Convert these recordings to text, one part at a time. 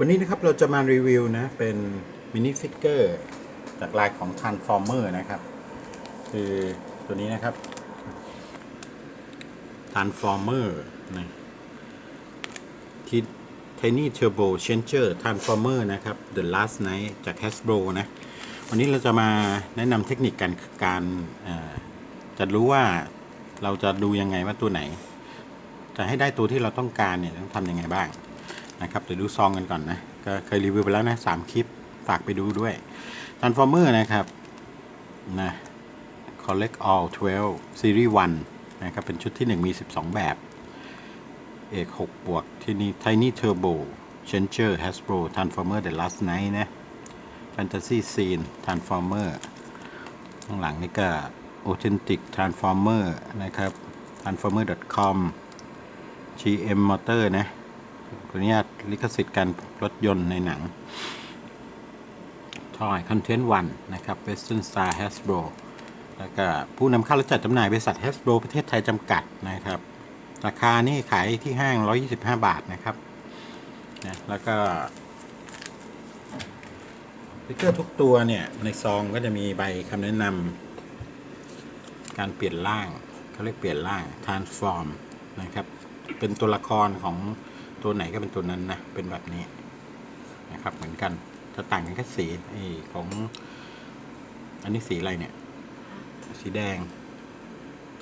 วันนี้นะครับเราจะมารีวิวนะ เป็นมินิฟิกเกอร์จากลายของ Transformer นะครับ คือตัวนี้นะครับ Transformer นะที่ Tiny Turbo Changer Transformer นะครับ The Last Night จาก Hasbro นะ วันนี้เราจะมาแนะนำเทคนิคการการจะรู้ว่าเราจะดูยังไงว่าตัวไหน จะให้ได้ตัวที่เราต้องการเนี่ยต้องทำยังไงบ้าง นะครับเดี๋ยวดูซองกันก่อนนะก็เคยรีวิวไปแล้วนะสามคลิปฝากไปดูด้วย Transformer นะครับนะ Collect All 12 Series 1 นะครับ เป็นชุดที่ 1 มี 12 แบบ เอก 6 บวก ที่นี่ Tiny Turbo Changer Hasbro Transformer The Last Night นะ Fantasy Scene Transformer ข้างหลังนี่ก็ Authentic Transformer นะครับ Transformer.com GM Motor นะ ขออนุญาตลิขสิทธิ์การรถยนต์ในหนัง Toy Content 1นะครับ Western Star Hasbro แล้วก็ผู้นำเข้าและจัดจำหน่ายบริษัท Hasbro ประเทศไทยจำกัดนะครับ ราคานี่ขายที่ห้าง 125 บาทนะครับนะแล้วก็สติกเกอร์ทุกตัวเนี่ย ในซองก็จะมีใบคำแนะนำการเปลี่ยนร่างเขาเรียกเปลี่ยนร่าง transform นะครับ เป็นตัวละครของ ตัวไหนก็เป็นตัวนั้นนะ เป็นแบบนี้นะครับ เหมือนกันจะต่างกันแค่สีไอของ อันนี้สีอะไรเนี่ย สีแดง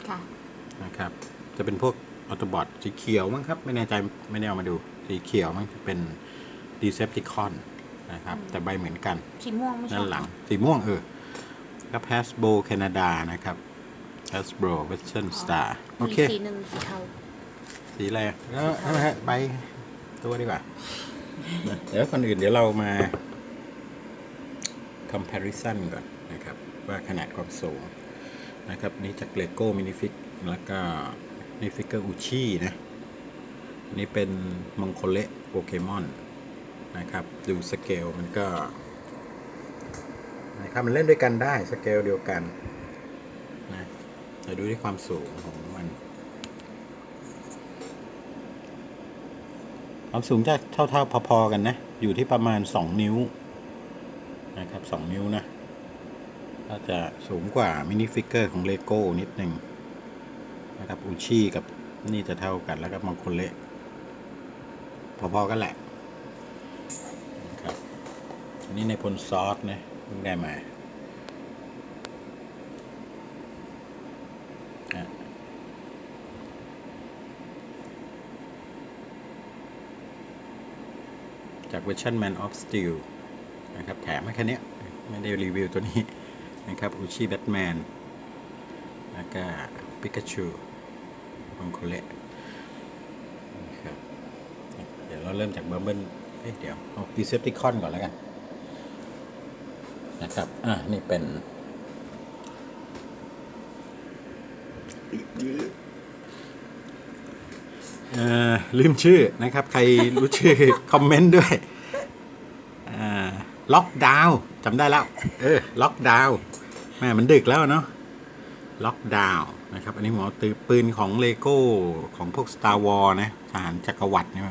ค่ะนะครับ จะเป็นพวกออโตบอทสีเขียวมั้งครับ ไม่แน่ใจไม่ได้เอามาดู สีเขียวมันจะเป็นดีเซปติคอนนะครับอืมแต่ใบเหมือนกัน สีม่วงไม่ใช่ด้านหลังเรอสีม่วงเออก็ Hasbro Canada นะครับ Hasbro Western Star โอเคมีสีหนึ่งสีเทา สีอะไรอะแล้วนั่นแหละใบตัวดีกว่าเดี๋ยวคนอื่นเดี๋ยวเรามา comparison ก่อนนะครับ ว่าขนาดความสูงนะครับ นี่จากเลโก้มินิฟิกแล้วก็นี่ฟิกเกอร์อุชินะ นี่เป็นมองโคเละโปเกมอนนะครับ ดูสเกลมันก็นะครับมันเล่นด้วยกันได้สเกลเดียวกันนะเดี๋ยวดูที่ความสูงของมัน ความสูงจะเท่าๆพอๆกันนะ อยู่ที่ประมาณ 2 นิ้วนะครับ 2 นิ้วนะก็จะสูงกว่ามินิฟิกเกอร์ของเลโก้นิดหนึ่งนะครับอุชิกับนี่จะเท่ากันแล้วก็มังคนเละพอๆกันแหละนะครับอันนี้ในพลซอสนะเพิ่งได้มา จากเวอร์ชัน Man of Steel นะครับแถมมาแค่เนี้ยไม่ได้รีวิวตัวนี้นะครับอุชิแบทแมนแล้วก็ปิกาชูมังโคเละนะครับเดี๋ยวเราเริ่มจากเบอร์เบิลเอ้ยเดี๋ยวเอาดีเซปติคอนก่อนแล้วกันนะครับ อะ นี่เป็นเอ่อ ลืมชื่อนะครับ ใครรู้ชื่อ คอมเมนต์ด้วยล็อกดาวจำได้แล้ว เออ ล็อกดาวแม่มันดึกแล้วเนาะล็อกดาวนะครับ อันนี้หมอตือปืนของเลโก้ของพวก Star War นะทหารจักรวรรดินี่ย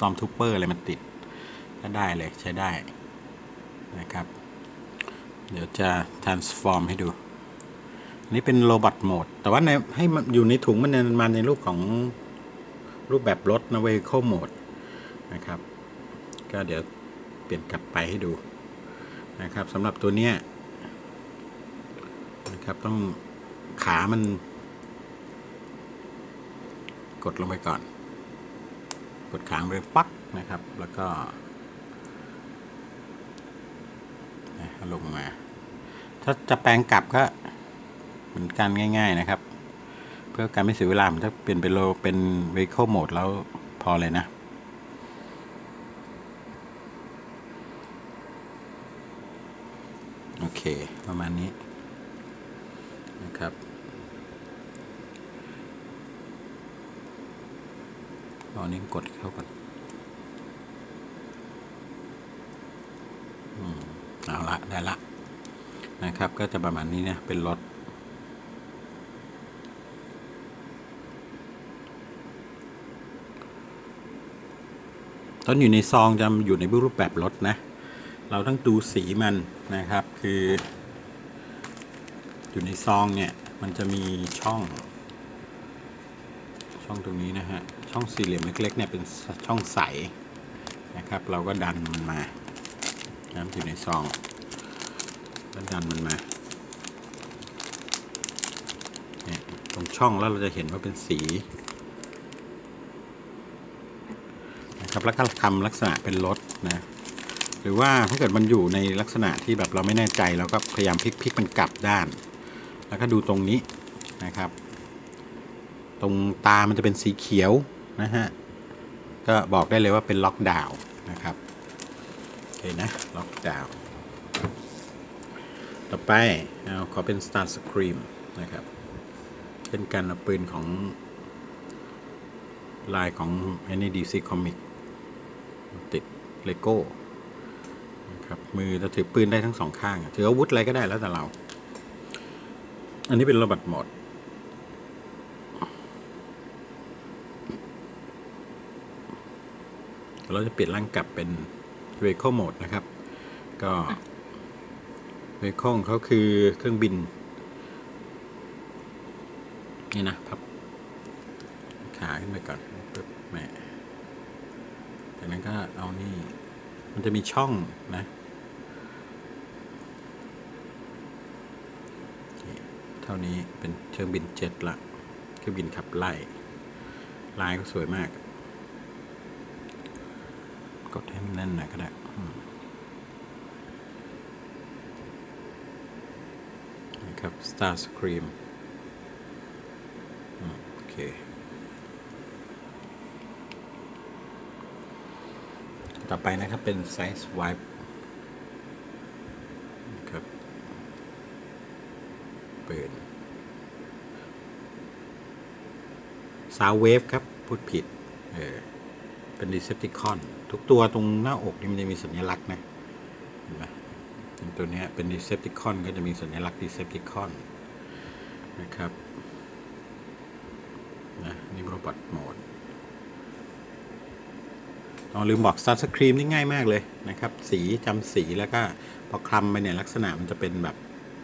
ซอมทูเปอร์อะไรมันติด ก็ได้เลยใช้ได้นะครับ เดี๋ยวจะ transform ให้ดูนนี้เป็นโรบอทโหมด แต่ว่าในให้มันอยู่ในถุงมันมันมาในรูปของ รูปแบบรถนะ vehicle mode นะครับ ก็เดี๋ยวเปลี่ยนกลับไปให้ดูนะครับสำหรับตัวเนี้ยนะครับต้องขามัน กดลงไปก่อน กดขางไปปักนะครับ แล้วก็ลงมา ถ้าจะแปลงกลับก็เหมือนกันง่าย ๆนะครับ เพื่อการไม่เสียเวลาผมจะเปลี่ยนเป็นโลเป็น vehicle mode แล้วพอเลยนะ โอเค ประมาณนี้นะครับ ตอนนี้กดเข้าก่อนอืมเอาละได้ละนะครับ ก็จะประมาณนี้นะ เป็นรถ ตอนอยู่ในซองจะอยู่ในรูปแบบรถนะ เราต้องดูสีมันนะครับ คือ อยู่ในซองเนี่ย มันจะมีช่อง ช่องตรงนี้นะฮะ ช่องสี่เหลี่ยมเล็กๆเนี่ยเป็นช่องใสนะครับ เราก็ดันมันมานะครับอยู่ในซองแล้วดันมันมาเนี่ยตรงช่องแล้วเราจะเห็นว่าเป็นสีนะ ครับแล้วก็ทำลักษณะเป็นรถนะหรือว่าถ้าเกิดมันอยู่ในลักษณะที่แบบเราไม่แน่ใจเราก็พยายามพลิกพลิกมันกลับด้าน แล้วก็ดูตรงนี้นะครับ ตรงตามันจะเป็นสีเขียวนะฮะก็บอกได้เลยว่าเป็นล็อกดาวน์นะครับโอเคนะล็อกดาวน์ต่อไปเอาขอเป็น Star Scream นะครับเป็นการเอาปืนของลายของ NEDC Comic ติดเลโก้นะครับมือเราถือปืนได้ทั้งสองข้างถืออาวุธอะไรก็ได้แล้วแต่เรา อันนี้เป็นโรบอทโหมดเราจะเปลี่ยนร่างกลับเป็น vehicle mode นะครับ ก็ vehicle เขาคือเครื่องบิน นี่นะพับ ขาขึ้นไปก่อนปึ๊บแหม่ จากนั้นก็เอานี่ มันจะมีช่องนะเท่านี้เป็นเครื่องบินเจ็ตละเครื่องบินขับไล่ลายก็สวยมาก กดให้มันแน่นหน่อยก็ได้นะครับ Star Scream อืมโอเค ต่อไปนะครับเป็น Size Wipe ครับเปิดซาวเวฟครับ พูดผิด เออ เป็นดีเซปติคอนทุกตัวตรงหน้าอกนี่มันจะมีสัญลักษณ์นะเห็นไหมตัวนี้เป็นดีเซปติคอนก็จะมีสัญลักษณ์ดีเซปติคอนนะครับนะนี่โรบอทโหมด อ๋อลืมบอกซั n สครีมนี่ง่ายมากเลยนะครับ สีจำสีแล้วก็พอคลำไปเนี่ยลักษณะมันจะเป็นแบบ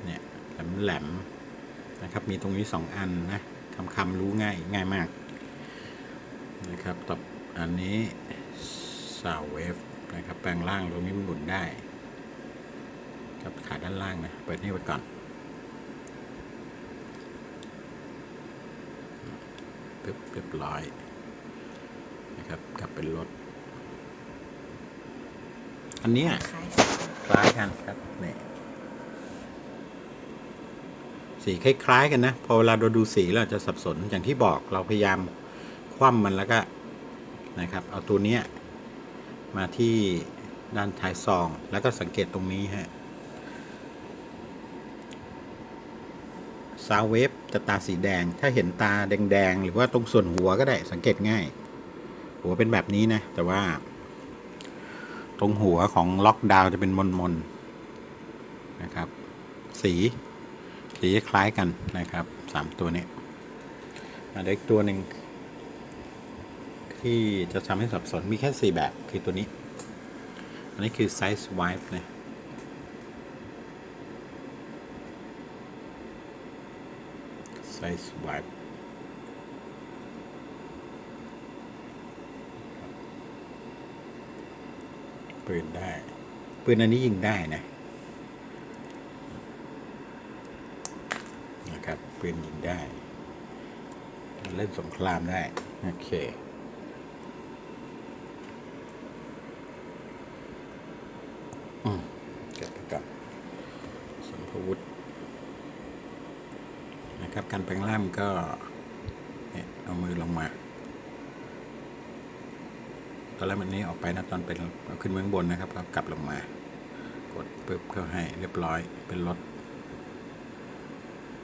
เนี่ยแหลมๆนะครับ มีตรงนี้สองอันนะคำคำรู้ง่ายง่ายมากนะครับต่ออันนี้ซาวเวฟนะครับแปลงร่างตรงนี้มันหมุนได้ครับขาด้านล่างนะเปิดนี่ไว้ก่อนเรียบร้อยนะครับกลับเป็นรถ อันเนี้ยคล้ายคล้ายกันครับนี่สีคล้ายๆกันนะ พอเวลาเราดูสีเราจะสับสนอย่างที่บอกเราพยายามคว่ำมันแล้วก็นะครับ เอาตัวเนี้ยมาที่ด้านท้ายซอง แล้วก็สังเกตตรงนี้ฮะซาวเวฟจะตาสีแดง ถ้าเห็นตาแดง ๆ หรือว่าตรงส่วนหัวก็ได้สังเกตง่าย หัวเป็นแบบนี้นะ แต่ว่า ตรงหัวของล็อกดาวน์จะเป็นมนมนๆนะครับ สี สีคล้ายกันนะครับสามตัวนี้เด็กตัวหนึ่งที่จะทำให้สับสนมีแค่สี่แบบคือตัวนี้ อันนี้คือ size wipe นะ size wipe ปืนได้ ปืนอันนี้ยิงได้นะนะครับปืนยิงได้ เล่นสงครามได้ โอเคเก็บไปก่อนสมพวุธนะครับการแปลงร่างก็เนี่ยเอามือลงมา ตอนแรกมันนี้ออกไปนะตอนเป็นขึ้นเมืองบนนะครับเรากลับลงมา กดปึ๊บเข้าให้เรียบร้อยเป็นรถ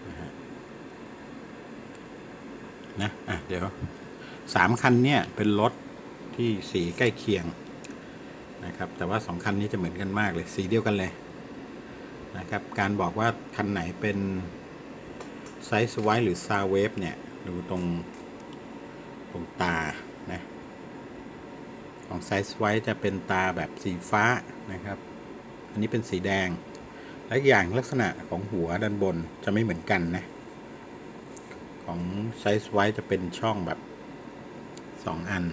นะฮะนะอะเดี๋ยวสามคันเนี่ยเป็นรถที่สีใกล้เคียงนะครับ แต่ว่าสองคันนี้จะเหมือนกันมากเลย สีเดียวกันเลยนะครับ การบอกว่าคันไหนเป็นไซส์ไวหรือซาเวฟเนี่ย ดูตรงตรงตา ของไซส์ไว้จะเป็นตาแบบสีฟ้านะครับ อันนี้เป็นสีแดง และอย่างลักษณะของหัวด้านบนจะไม่เหมือนกันนะ ของไซส์ไว้จะเป็นช่องแบบสองอัน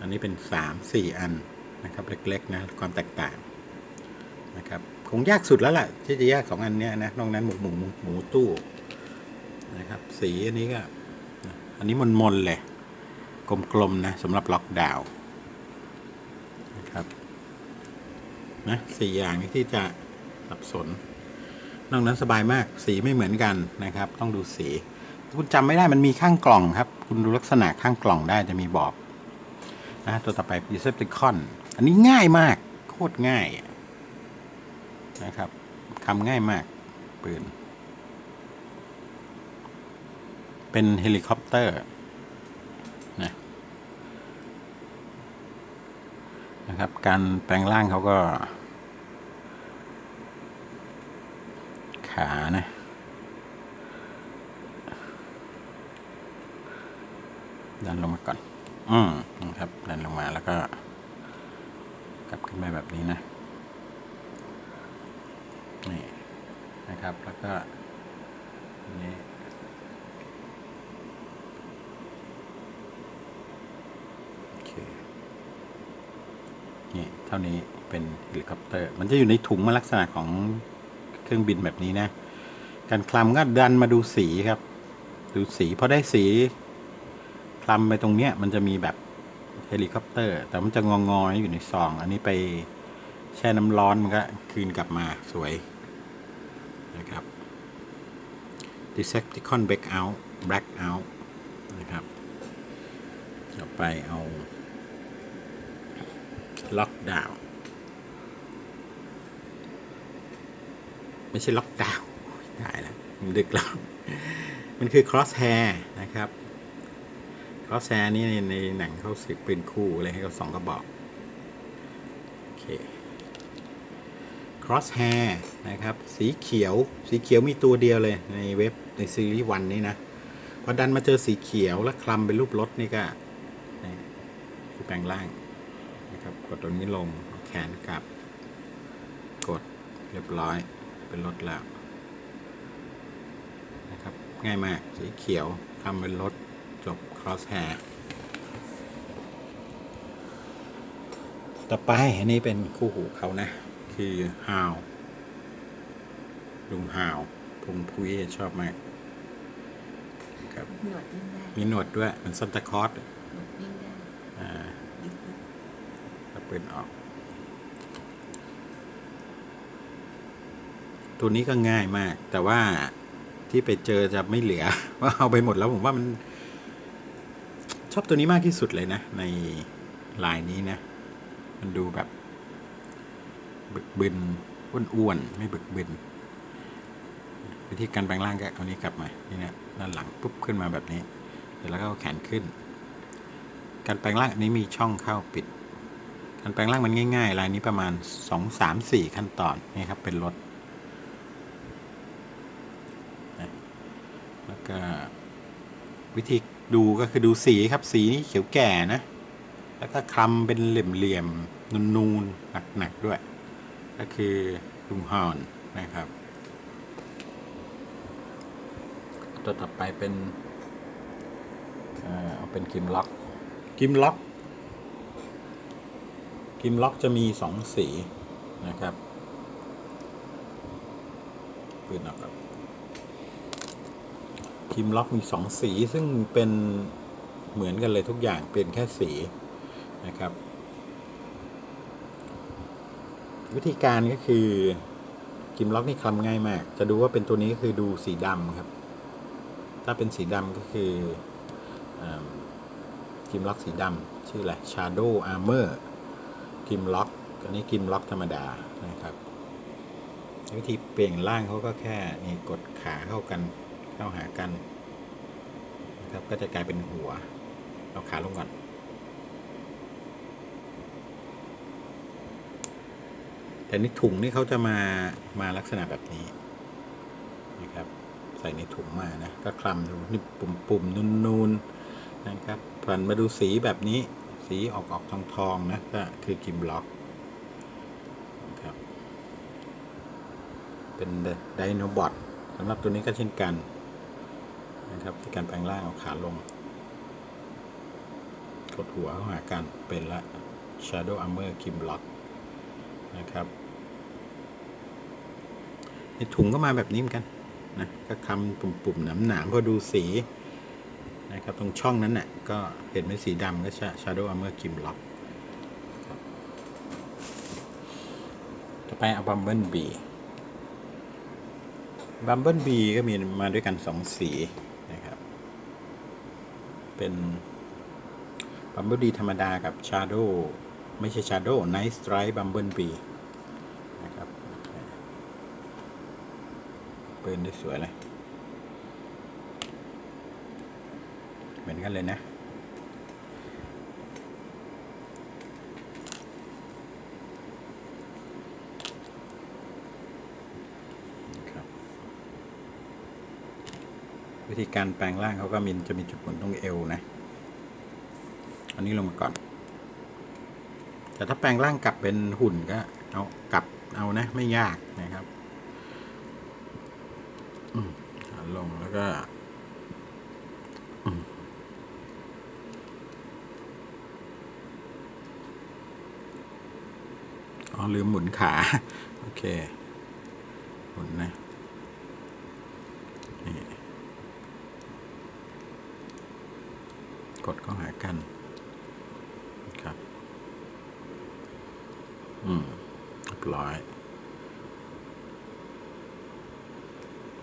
อันนี้เป็นสามสี่อันนะครับ เล็กๆนะความแตกต่างนะครับคงยากสุดแล้วล่ะ ที่จะแยกสองอันเนี้ยนะนอกนั้นหมูหมูหมูหมูตู้นะครับ สีอันนี้ก็ อันนี้มนๆเลยกลมๆนะสำหรับล็อกดาวน์ นะครับนะสี่อย่างนี้ที่จะสับสน นอกนั้นสบายมากสีไม่เหมือนกันนะครับ ต้องดูสีคุณจำไม่ได้มันมีข้างกล่องครับ คุณดูลักษณะข้างกล่องได้จะมีบอกนะตัวต่อไป Decepticon อันนี้ง่ายมาก โคตรง่ายนะครับทำง่ายมากปืน เป็นเฮลิคอปเตอร์นะ นะครับ การแปลงร่างเขาก็ ขานะดันลงมาก่อน อืมนะครับ ดันลงมาแล้วก็ กลับขึ้นมาแบบนี้นะ นี่นะครับ แล้วก็อันนี้ โอเค นี่ เท่านี้เป็นเฮลิคอปเตอร์ มันจะอยู่ในถุงมาลักษณะของเครื่องบินแบบนี้นะ การคลำก็ดันมาดูสีครับ ดูสีพอได้สีคลำไปตรงเนี้ยมันจะมีแบบเฮลิคอปเตอร์ แต่มันจะงองๆอยู่ในซอง อันนี้ไปแช่น้ำร้อนมันก็คืนกลับมาสวยนะครับ Decepticon Back Out Black Out นะครับต่อไปเอา ล็อกดาวน์ไม่ใช่ล็อกดาวน์ตายแล้วมันดึกแล้ว มันคือ cross hair นะครับ cross hair นี่ในในหนังเขาสึกปืนคู่อะไรให้เขาสองกระบอก โอเค cross hair นะครับ สีเขียวสีเขียวมีตัวเดียวเลยในเว็บในซีรีส์วันนี้นะพอดันมาเจอสีเขียวแล้วคลำเป็นรูปรถนี่ก็คือแปลงร่าง นะครับ กดตรงนี้ลงเอาแขนกลับ กดเรียบร้อยเป็นรถแล้วนะครับ ง่ายมากสีเขียวทำเป็นรถจบ cross hair ต่อไปอันนี้เป็นคู่หูเขานะ คือฮาวลุงฮาวพงพุ้ยชอบมากครับหนวดนิ่งได้มีหนวดด้วยเหมือนซันตาคลอสหนวดนิ่งได้อ่ายึดเอา ปืนออก ตัวนี้ก็ง่ายมาก แต่ว่าที่ไปเจอจะไม่เหลือ ว่าเอาไปหมดแล้วผมว่ามัน ชอบตัวนี้มากที่สุดเลยนะ ในลายนี้นะ มันดูแบบ บึกบึนอ้วนๆไม่บึกบึนวิธีการแปลงร่างก็เอานี้กลับมา นี่นะด้านหลังปุ๊บขึ้นมาแบบนี้ เสร็จแล้วก็แขนขึ้น การแปลงร่างอันนี้มีช่องเข้าปิด การแปลงร่างมันง่ายๆลายนี้ประมาณสองสามสี่ขั้นตอนนี่ครับเป็นรถแล้วก็วิธีดูก็คือดูสีครับสีนี่เขียวแก่นะ แล้วก็คลำเป็นเหลี่ยมๆนูนๆหนักๆด้วย ก็คือลุงฮอนนะครับ ตัวต่อไปเป็น เอาเป็นกิมล็อกกิมล็อก กิมล็อกจะมีสองสีนะครับปืนออกครับกิมล็อกมีสองสีซึ่งเป็นเหมือนกันเลยทุกอย่างเปลี่ยนแค่สีนะครับ วิธีการก็คือกิมล็อกนี่คลำง่ายมาก จะดูว่าเป็นตัวนี้ก็คือดูสีดำครับ ถ้าเป็นสีดำก็คือกิมล็อกสีดำชื่ออะไร Shadow Armor กิมล็อกอันนี้กิมล็อกธรรมดานะครับ วิธีเปลี่ยนร่างเขาก็แค่นี่กดขาเข้ากันเข้าหากันนะครับก็จะกลายเป็นหัวเอาขาลงก่อนแต่ในถุงนี่เขาจะมามาลักษณะแบบนี้นะครับ ใส่ในถุงมานะก็คลำดูนี่ปุ่มๆนูนๆนะครับผ่านมาดูสีแบบนี้ สีออกออกทองทองนะก็คือกิมล็อกครับเป็นไดโนบอทสำหรับตัวนี้ก็เช่นกันนะครับที่การแปลงร่างเอาขาลง กดหัวเข้าหากันเป็นละ Shadow Armor กิมล็อกนะครับในถุงก็มาแบบนี้เหมือนกันนะก็ทำปุ่มๆหนามๆพอดูสี นะครับ ตรงช่องนั้นน่ะก็เห็นเป็นสีดำก็จะ Shadow Armor กิมล็อกต่อไปเอาบัมเบิลบีบัมเบิลบีก็มีมาด้วยกันสองสีนะครับ เป็นบัมเบิลบีธรรมดากับ Shadow ไม่ใช่ Shadow Night Strike Bumblebee นะครับปืนได้สวยเลย เห มือนกันเลยนะ วิธีการแปลงร่างเขาก็มีจะมีจุดหมุนตรงเอวนะ อันนี้ลงมาก่อน แต่ถ้าแปลงร่างกลับเป็นหุ่นก็เอากลับเอานะ ไม่ยากนะครับอืมลงแล้วก็ อ๋อลืมหมุนขา โอเค หมุนนะนี่กดเข้าหากันครับ อืมเรียบร้อย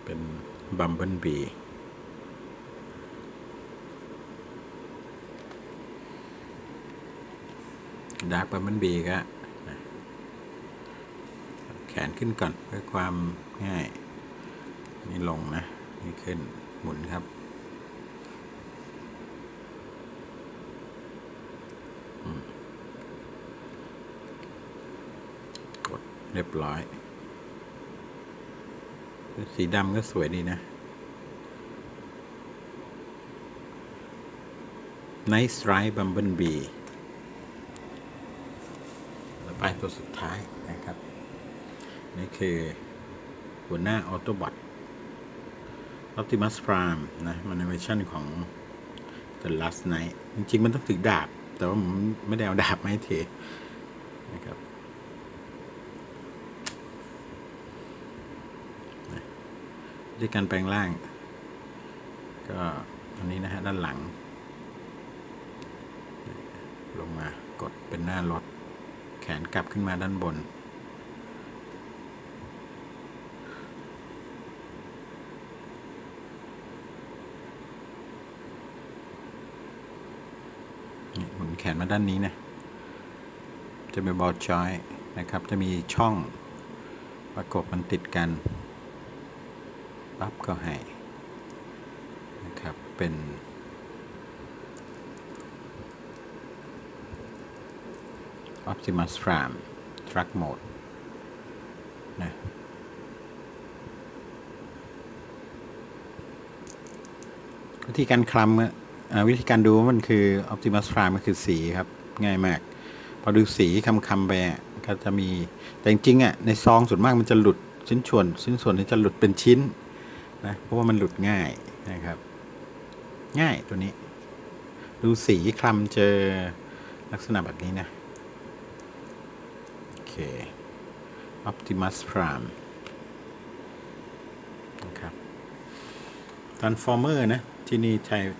เป็นบัมเบิลบีดาร์กบัมเบิลบีก็ นะแขนขึ้นก่อนเพื่อความง่าย นี่ลงนะ นี่ขึ้นหมุนครับ กดเรียบร้อย สีดำก็สวยดีนะ Night Strike Bumblebee ไปตัวสุดท้ายนะครับ นี่คือ หัวหน้าออโตบอท Optimus Prime นะมันในเวอร์ชันของ The Last Night จริง ๆ มันต้องถือดาบ แต่ว่าผมไม่ได้เอาดาบมาให้เทนะครับวิธีการแปลงร่าง ก็อันนี้นะฮะ ด้านหลัง ลงมากดเป็นหน้ารถ แขนกลับขึ้นมาด้านบน นี่หมุนแขนมาด้านนี้นะ จะเป็นบอลจอยนะครับ จะมีช่องประกบมันติดกันปั๊บก็ให้นะครับ เป็น Optimus Prime Truck Mode นะวิธีการคลำอะอ่า วิธีการดูว่ามันคือ Optimus Prime มันคือสีครับ ง่ายมาก พอดูสีคำคำๆไปก็จะมีแต่จริงๆอะในซองส่วนมากมันจะหลุดชิ้นส่วนชิ้นส่วนนี้จะหลุดเป็นชิ้นนะเพราะว่ามันหลุดง่ายนะครับ ง่ายตัวนี้ ดูสีคลำเจอลักษณะแบบนี้นะโอเค Optimus Prime นะครับ Transformer นะ ที่นี่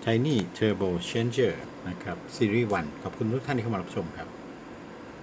Tiny Turbo Changer นะครับซีรีส์1ขอบคุณทุกท่านที่เข้ามารับชมครับ